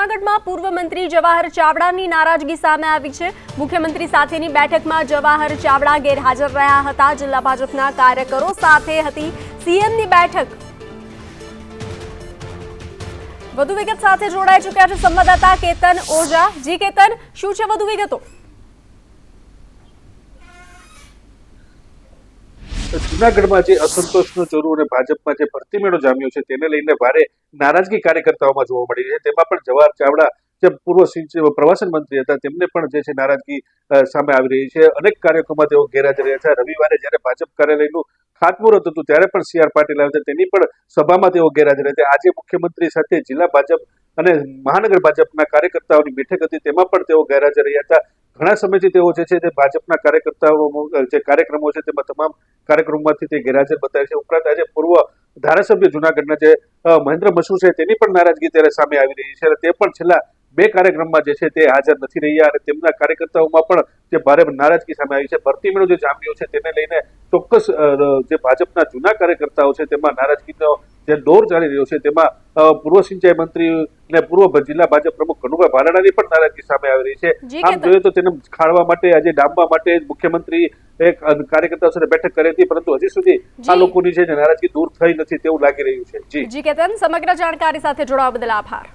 જૂનાગઢમાં પૂર્વ મંત્રી જવાહર ચાવડાની નારાજગી સામે આવી છે. મુખ્યમંત્રી સાથેની બેઠકમાં જવાહર ચાવડા ગેરહાજર રહ્યા હતા. જિલ્લા ભાજપના કાર્યકરો સાથે હતી. સીએમની બેઠક. વધુ વિગત સાથે જોડાઈ ચુક્યા છે સંવાદદાતા કેતન ઓઝા. જી કેતન, શું છે વધુ વિગતો? જુનાગઢમાં જે અસંતોષનો ચોરું અને ભાજપમાં જે ભરતી મેળો જામ્યો છે, તેને લઈને ભારે નારાજગી કાર્યકર્તાઓમાં જોવા મળી છે. તેમાં પણ જવાહર ચાવડા, જે પૂર્વ પ્રવાસન મંત્રી હતા, તેમને પણ જે છે નારાજગી સામે આવી રહી છે. અનેક કાર્યક્રમમાં તેઓ ગેરહાજર રહ્યા છે. રવિવારે જ્યારે ભાજપ કાર્યાલયનું ખાતમુહૂર્ત હતું, ત્યારે પણ સી આર પાટીલ આવ્યા હતા. તેની પણ સભામાં તેઓ ગેરહાજર હતા. આજે મુખ્યમંત્રી સાથે જિલ્લા ભાજપ અને મહાનગર ભાજપના કાર્યકર્તાઓની બેઠક હતી. તેમાં પણ તેઓ ગેરહાજર રહ્યા હતા. ઘણા સમયથી તેઓ જે છે તે ભાજપના કાર્યકર્તાઓ, જે કાર્યક્રમો છે તેમાં તમામ કાર્યક્રમોમાંથી તે ગેરહાજર બતાવે છે. ઉપરાંત આજે પૂર્વ ધારાસભ્ય જુનાગઢના જે મહેન્દ્ર મસૂર છે તેની પણ નારાજગી ત્યારે સામે આવી રહી છે અને તે પણ છેલ્લા બે કાર્યક્રમમાં જે છે તે હાજર નથી રહ્યા અને તેમના કાર્યકર્તાઓમાં પણ જે ભારે નારાજગી સામે આવી છે. ભરતી મેળો જે જામ્યો છે તેને લઈને ચોક્કસ જે ભાજપના જૂના કાર્યકર્તાઓ છે તેમાં નારાજગીનો જે દોર ચાલી રહ્યો છે તેમાં પૂર્વ સિંચાઈ મંત્રી અને પૂર્વ જિલ્લા ભાજપ પ્રમુખ કનુભાઈ ભાલાડાની પણ નારાજગી સામે આવી રહી છે. આમ જોઈએ તો તેને ખાળવા માટે આજે ડામવા માટે મુખ્યમંત્રી એક કાર્યકર્તાઓ સાથે બેઠક કરી હતી પરંતુ હજી સુધી આ લોકોની છે જે નારાજગી દૂર થઈ નથી તેવું લાગી રહ્યું છે. જી. જી કેતન સમગ્ર જાણકારી સાથે જોડાવા બદલ આભાર.